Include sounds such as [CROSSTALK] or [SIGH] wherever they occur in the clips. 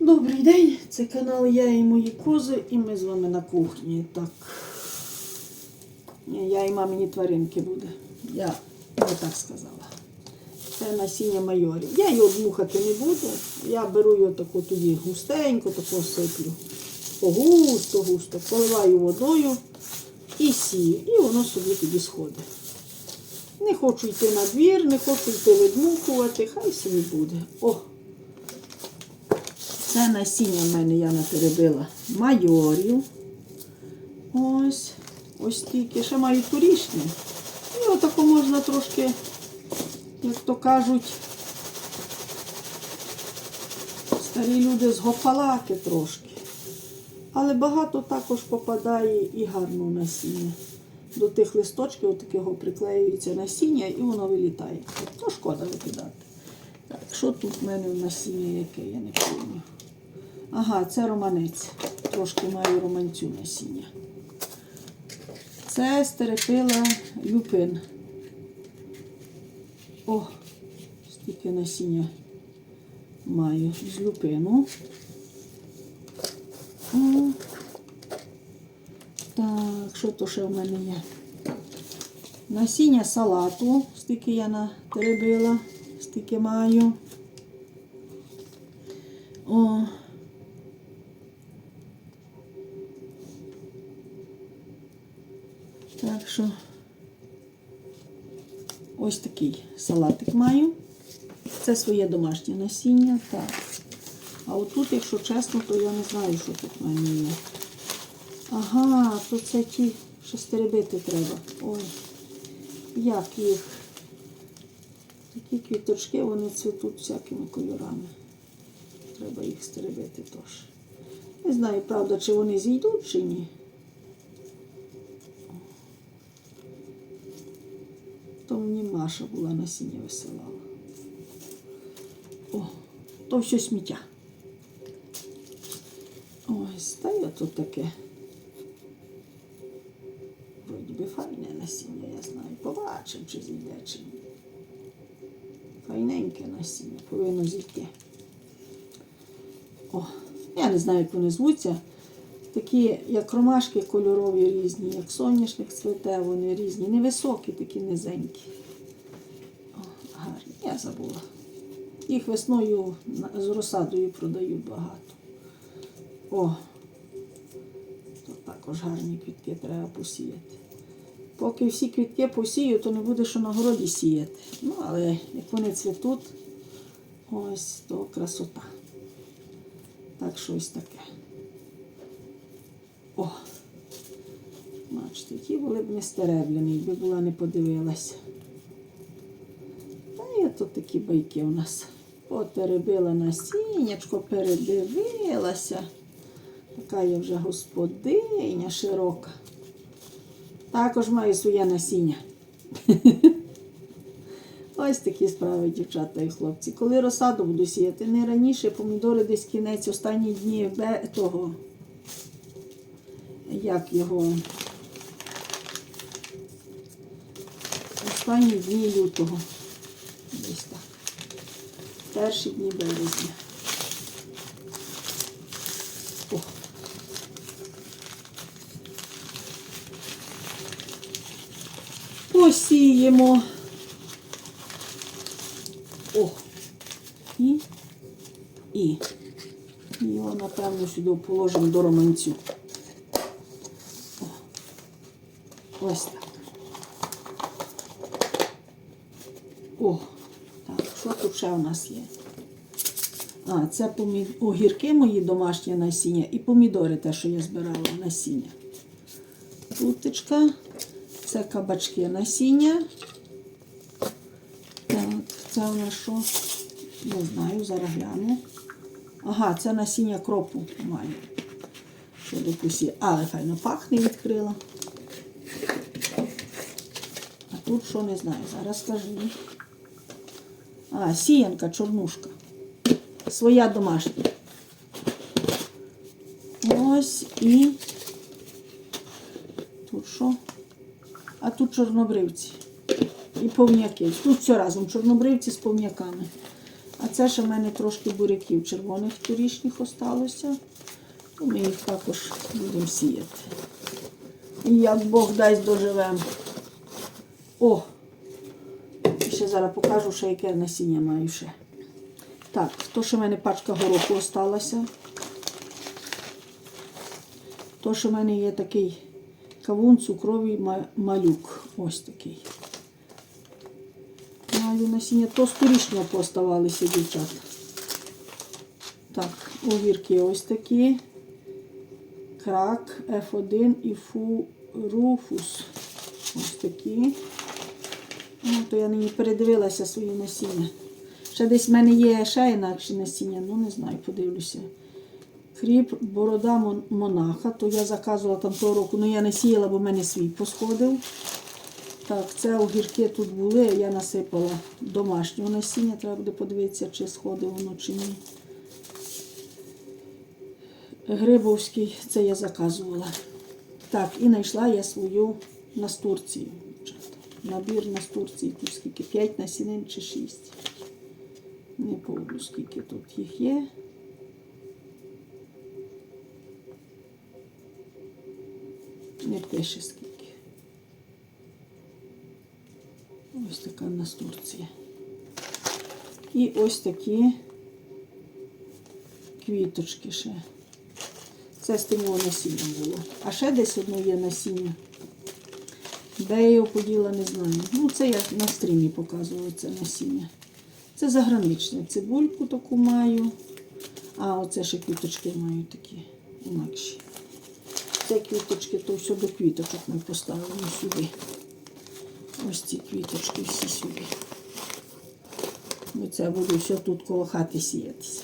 Добрий день, це канал Я і мої кози, і ми з вами на кухні. Так. Я і мамині тваринки буде. Я не так сказала. Це насіння майорів. Я його дмухати не буду. Я беру його таку тоді густенько, таку сиплю. Погусто, густо, поливаю водою і сію. І воно собі тоді сходить. Не хочу йти на двір, не хочу йти видмухувати, хай собі буде. О! Це насіння в мене я натеребила майорів. Ось. Ось тільки. Ще маю турішні. І отако можна трошки, як то кажуть, старі люди згопалати трошки. Але багато також попадає і гарно насіння. До тих листочків такого приклеюється насіння і воно вилітає. То шкода викидати. Так, що тут в мене в насіння яке, я не пам'ятаю. Ага, це романець. Трошки маю романцю насіння. Це стерепила люпин. О, стільки насіння маю з люпину. О, так, що то ще в мене є? Насіння салату, стільки я натеребила, стільки маю. О. Так що ось такий салатик маю. Це своє домашнє насіння. Так. А отут, якщо чесно, то я не знаю, що тут в мене є. Ага, то це ті, що стеребити треба. Ой, як їх. Такі квіточки, вони цвітуть всякими кольорами. Треба їх стеребити теж. Не знаю, правда, чи вони зійдуть, чи ні. То мені Маша була насіння висилала. О, то все сміття. Ось, та я тут таке. Вроді би файне насіння, я знаю. Побачимо, чи зійде, чи ні. Файненьке насіння, повинно зійти. О, я не знаю, як вони звуться. Такі, як ромашки кольорові різні, як соняшник цвете, вони різні. Невисокі, такі низенькі. О, гарні. Я забула. Їх весною з розсадою продають багато. О, то також гарні квітки треба посіяти. Поки всі квітки посію, то не буде що на городі сіяти. Ну, але як вони цвітуть, ось то красота. Так, щось таке. Бачите, ті були б не стереблені, якби була не подивилася. Та є тут такі байки у нас. Потеребила насіннячко, передивилася. Така я вже господиня широка. Також маю своє насіння. [LAUGHS] Ось такі справи, дівчата і хлопці. Коли розсаду буду сіяти, не раніше помідори десь кінець, останні дні того. Як його? Останні дні лютого. Десь так. Перші дні березня. Посіємо. О. І. І. Його, напевно, сюди положимо до романцю. Ось так. О, так, що тут ще у нас є? А, це помі... огірки мої домашні насіння і помідори, те, що я збирала насіння. Тутечка. Це кабачки насіння. Так, це у нас що? Не знаю, зараз гляну. Ага, це насіння кропу маю. Що до. Але файно пахне відкрила. А тут що не знаю, зараз скажу. А, сіянка, чорнушка. Своя домашня. Ось і тут що? А тут чорнобривці. І повняки. Тут все разом чорнобривці з повняками. А це ще в мене трошки буряків червоних торішніх осталося. То ми їх також будемо сіяти. І як Бог дасть доживемо. О! Ще зараз покажу, що яке насіння маю ще. Так, то, що в мене пачка гороху осталася. То, що в мене є такий кавун цукровий малюк. Ось такий. Маю насіння. То з турішнього поставалися дівчата. Так, огірки ось такі. Крак, F1 і фу, руфус. Ось такі. Ну, то я нині передивилася свої насіння. Ще десь в мене є ще інакше насіння, ну не знаю, подивлюся. Хріб, борода монаха, то я заказувала там того року, ну я не сіяла, бо в мене свій посходив. Так, це огірки тут були, я насипала домашнього насіння, треба буде подивитися, чи сходить воно чи ні. Грибовський, це я заказувала. Так, і знайшла я свою настурцію. Набір настурції, тут скільки 5 насінин чи 6. Не помню, скільки тут їх є. Не пише скільки. Ось така настурція. І ось такі квіточки ще. Це з тим насіння було. А ще десь одно є насіння. Де я його поділа, не знаю. Ну, це я на стрімі показувала це насіння. Це заграничне. Цибульку таку маю. А, оце ще квіточки маю такі інакші. Це квіточки, то все до квіточок ми поставили сюди. Ось ці квіточки всі сюди. Оце буду все тут коло хати сіятися.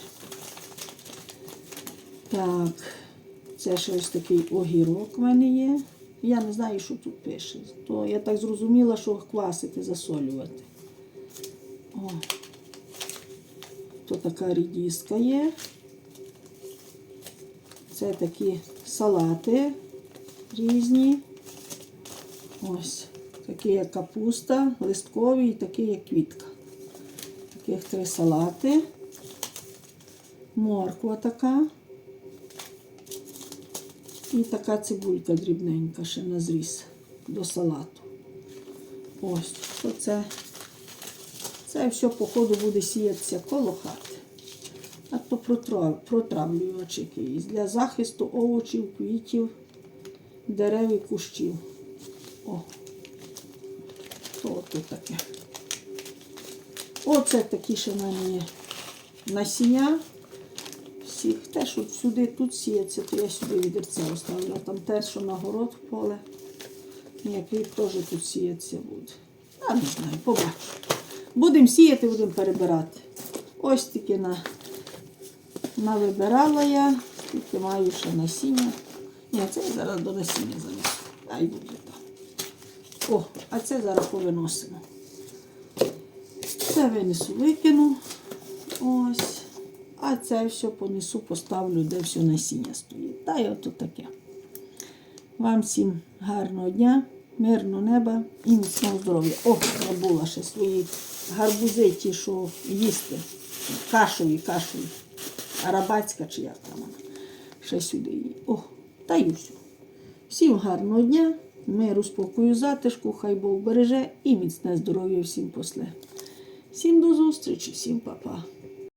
Так, це ще ось такий огірок в мене є. Я не знаю, що тут пише. То я так зрозуміла, що квасити, засолювати. О. То така рідіска є. Це такі салати різні. Ось. Такі як капуста, листкові і такі як квітка. Таких три салати. Морква така. І така цибулька дрібненька ще на зріз до салату. Ось, то це, все, походу, буде сіятися коло хати. А то протрав- протравлювач якийсь для захисту овочів, квітів, дерев і кущів. О, то тут таке. Оце такі ще в мене насіння всіх. Те, що сюди тут сіється, то я сюди відерце оставлю. Там те, що на город поле, ніякий теж тут сіятися буде. А не знаю, побачу. Будемо сіяти, будемо перебирати. Ось тільки на, навибирала я, тільки маю ще насіння. Ні, це я зараз до насіння занесу. Дай буде там. О, а це зараз повиносимо. Це винесу, викину. Ось. А це все понесу, поставлю, де все насіння стоїть. Та й ото таке. Вам всім гарного дня, мирного неба і міцного здоров'я. О, забула ще свої гарбузи, ті, що їсти. Кашові, кашові. Арабатська чи як там вона. Ще сюди її. О, та й все. Всім гарного дня, миру, спокою, затишку, хай Бог береже і міцне здоров'я всім после. Всім до зустрічі, всім па-па.